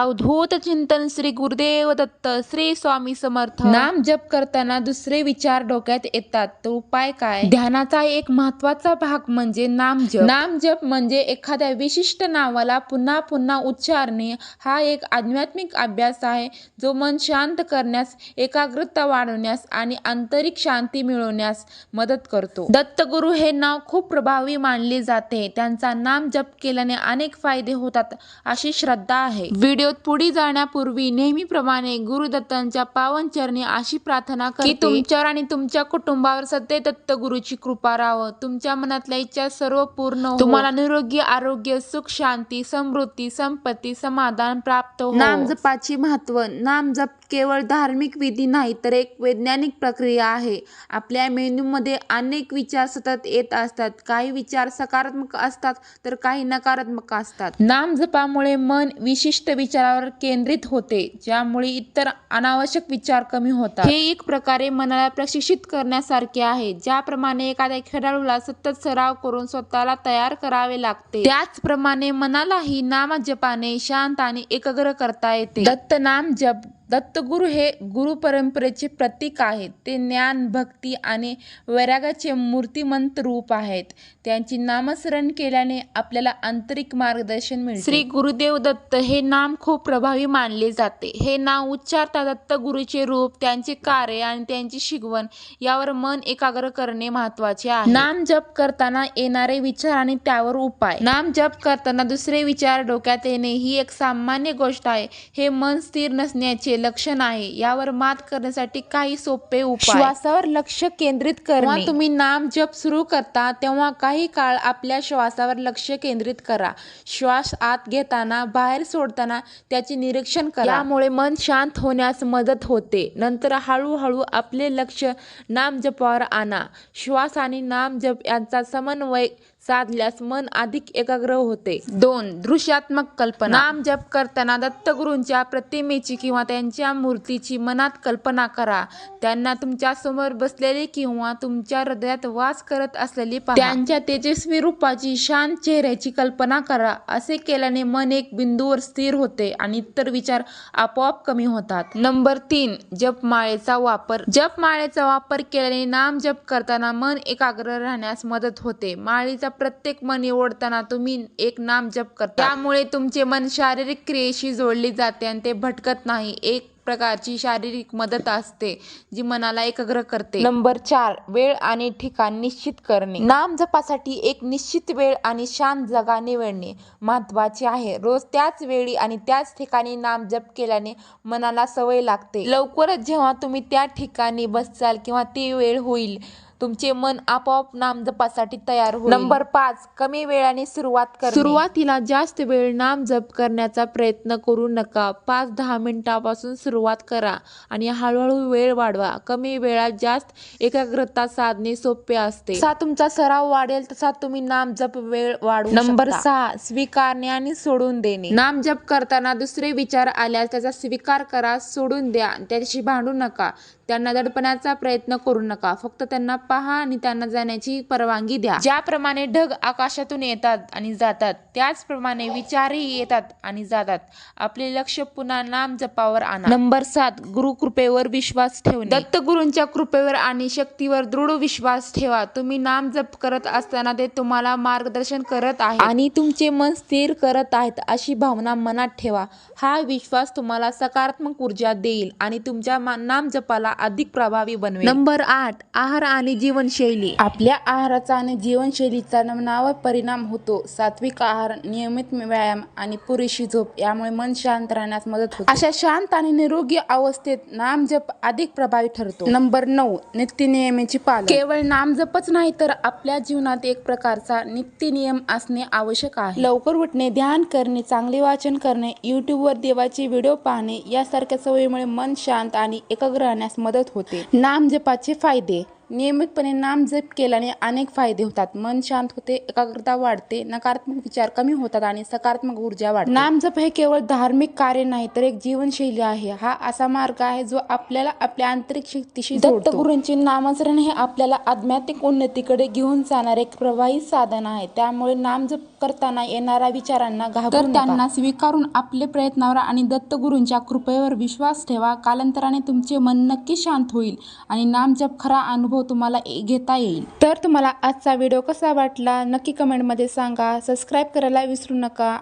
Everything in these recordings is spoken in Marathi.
अवधूत चिंतन श्री गुरुदेव दत्त श्री स्वामी समर्थ. नाम जप करताना दुसरे विचार डोक्यात येतात तो उपाय काय? ध्यानाचा एक महत्त्वाचा भाग म्हणजे नाम जप. नाम जप म्हणजे एखाद्या विशिष्ट नावाला पुन्हा पुन्हा उच्चारणे हा एक आध्यात्मिक अभ्यास आहे जो मन शांत करण्यास एकाग्रता वाढवण्यास आणि आंतरिक शांती मिळवण्यास मदत करतो. दत्तगुरु हे नाव खूप प्रभावी मानले जाते. त्यांचा नाम जप केल्याने अनेक फायदे होतात अशी श्रद्धा आहे. व्हिडिओत पुढे जाण्यापूर्वी नेहमीप्रमाणे गुरुदत्तांच्या पावन चरणी अशी प्रार्थना की तुमच्यावर आणि तुमच्या कुटुंबावर सत्य दत्तगुरूची कृपा राहावं तुमच्या मनातल्या इच्छा सर्व पूर्ण हो. तुम्हाला निरोगी आरोग्य सुख शांती समृद्धी संपत्ती समाधान प्राप्त हो नाम जपाची महत्त्व नाम जप केवळ धार्मिक विधी नाही तर एक वैज्ञानिक प्रक्रिया आहे. आपल्या मेंदूमध्ये अनेक विचार सतत येत असतात. काही विचार सकारात्मक असतात तर काही नकारात्मक असतात. नाम जपामुळे मन विशिष्ट विचारावर केंद्रित होते ज्यामुळे इतर अनावश्यक विचार कमी होतात. हे एक प्रकारे मनाला प्रशिक्षित करण्यासारखे आहे ज्याप्रमाणे एखाद्या खेळाडूला सतत सराव करून स्वतःला तयार करावे लागते. त्याचप्रमाणे मनालाही नाम जपाने शांत आणि एकाग्र करता येते. दत्त नाम जप दत्तगुरु हे गुरु परंपरेचे प्रतीक आहेत. ते ज्ञान भक्ती आणि वैरागाचे मूर्तिमंत रूप आहेत. त्यांची नामस्मरण केल्याने आपल्याला आंतरिक मार्गदर्शन मिळते. श्री गुरुदेव दत्त हे नाम खूप प्रभावी मानले जाते. हे नाव उच्चारता दत्तगुरूचे रूप त्यांचे कार्य आणि त्यांची शिकवण यावर मन एकाग्र करणे महत्त्वाचे आहे. नाम जप करताना येणारे विचार आणि त्यावर उपाय. नाम जप करताना दुसरे विचार डोक्यात येणे ही एक सामान्य गोष्ट आहे. हे मन स्थिर नसण्याचे लक्षण आहे यावर मात करण्यासाठी काही सोपे उपाय. श्वासावर लक्ष केंद्रित करणे. तुम्ही नाम जप सुरू करता तेव्हा काही काळ आपल्या श्वासावर लक्ष केंद्रित करा. श्वास आत घेताना बाहेर सोडताना त्याचे निरीक्षण करा. यामुळे मन शांत होण्यास मदत होते. नंतर हळूहळू आपले लक्ष नाम जपावर आणा. श्वास आणि नाम जप यांचा समन्वय साधल्यास मन अधिक एकाग्र होते. दोन दृश्यात्मक कल्पना. नाम जप करताना दत्तगुरूंच्या प्रतिमेची किंवा त्यांच्या मूर्तीची मनात कल्पना करा. त्यांना तुमच्यासमोर बसलेले किंवा तुमच्या हृदयात वास करत असलेली त्यांच्या तेजस्वी रूपाची शांत चेहऱ्याची कल्पना करा. असे केल्याने मन एक बिंदूवर स्थिर होते आणि इतर विचार आपोआप कमी होतात. नंबर तीन जपमाळेचा वापर. जपमाळेचा वापर केल्याने नाम जप करताना मन एकाग्र राहण्यास मदत होते. माळीचा प्रत्येक मन निवडताना तुम्ही एक नाम जप करता. त्यामुळे तुमचे मन शारीरिक क्रियेशी जोडले जाते आणि ते भटकत नाही. एक प्रकारची शारीरिक मदत असते जी मनाला एकाग्र करते. नंबर चार वेळ आणि ठिकाण निश्चित करणे. नाम जपासाठी एक निश्चित वेळ आणि शांत जागा निवडणे महत्त्वाचे आहे. रोज त्याच वेळी आणि त्याच ठिकाणी नाम जप केल्याने मनाला सवय लागते. लवकरच जेव्हा तुम्ही त्या ठिकाणी बसाल किंवा ती वेळ होईल तुमचे मन आपोआप नाम जपासाठी तयार होईल. नंबर पाच कमी वेळाने सुरुवात कर सुरुवातीला जास्त वेळ नाम जप करण्याचा प्रयत्न करू नका. पाच दहा मिनिटापासून सुरुवात करा आणि हळूहळू वेळ वाढवा. कमी वेळात जास्त एकाग्रता साधणे सोपे असते. जसा तुमचा सराव वाढेल तसा तुम्ही नाम जप वेळ वाढवू नंबर सहा स्वीकारणे आणि सोडून देणे. नाम जप करताना दुसरे विचार आल्यास त्याचा स्वीकार करा सोडून द्या. त्याच्याशी भांडू नका. त्यांना दडपण्याचा प्रयत्न करू नका. फक्त त्यांना पहा आणि त्यांना जाण्याची परवानगी द्या. ज्याप्रमाणे ढग आकाशातून येतात आणि जातात त्याचप्रमाणे विचारही येतात आणि जातात. आपले लक्ष पुन्हा नाम जपावर आणा. नंबर सात गुरु कृपेवर विश्वास ठेवणे. दत्तगुरूंच्या कृपेवर आणि शक्तीवर दृढ विश्वास ठेवा. तुम्ही नाम जप करत असताना ते तुम्हाला मार्गदर्शन करत आहे आणि तुमचे मन स्थिर करत आहेत अशी भावना मनात ठेवा. हा विश्वास तुम्हाला सकारात्मक ऊर्जा देईल आणि तुमच्या नाम जपाला अधिक प्रभावी बनवेल. नंबर आठ आहार आणि जीवनशैली. आपल्या आहाराचा आणि जीवनशैलीचा नमनावर परिणाम होतो. सात्विक आहार नियमित व्यायाम आणि पुरेशी झोप यामुळे मन शांत राहण्यास मदत होते. अशा शांत आणि निरोगी अवस्थेत नामजप अधिक प्रभावी ठरतो. नंबर नऊ नित्य नियमाची पालन. केवळ नामजपच नाही तर आपल्या जीवनात एक प्रकारचा नित्य नियम असणे आवश्यक आहे. लवकर उठणे ध्यान करणे चांगले वाचन करणे युट्यूबवर देवाचे व्हिडिओ पाहणे यासारख्या सवयीमुळे मन शांत आणि एकाग्र राहण्यास मदत होते. नामजपाचे फायदे. नियमितपणे नामजप केल्याने अनेक फायदे होतात. मन शांत होते एकाग्रता वाढते नकारात्मक विचार कमी होतात आणि सकारात्मक ऊर्जा वाढते. नामजप हे केवळ धार्मिक कार्य नाही तर एक जीवनशैली आहे. हा असा मार्ग आहे जो आपल्याला आपल्या आंतरिक शक्तीशी दत्तगुरूंचे नामस्मरण हे आपल्याला आध्यात्मिक उन्नतीकडे घेऊन जाणारे एक प्रवाही साधन आहे. त्यामुळे नामजप करताना येणाऱ्या विचारांना घाबरून त्यांना स्वीकारून आपले प्रयत्नावर आणि दत्तगुरूंच्या कृपेवर विश्वास ठेवा. कालांतराने तुमचे मन नक्की शांत होईल आणि नामजप खरा अनुभव तुम्हाला ए- घेता येईल. तर तुम्हाला आजचा व्हिडिओ कसा वाटला नक्की कमेंटमध्ये सांगा. सबस्क्राईब करायला विसरू नका.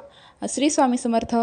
श्री स्वामी समर्थ.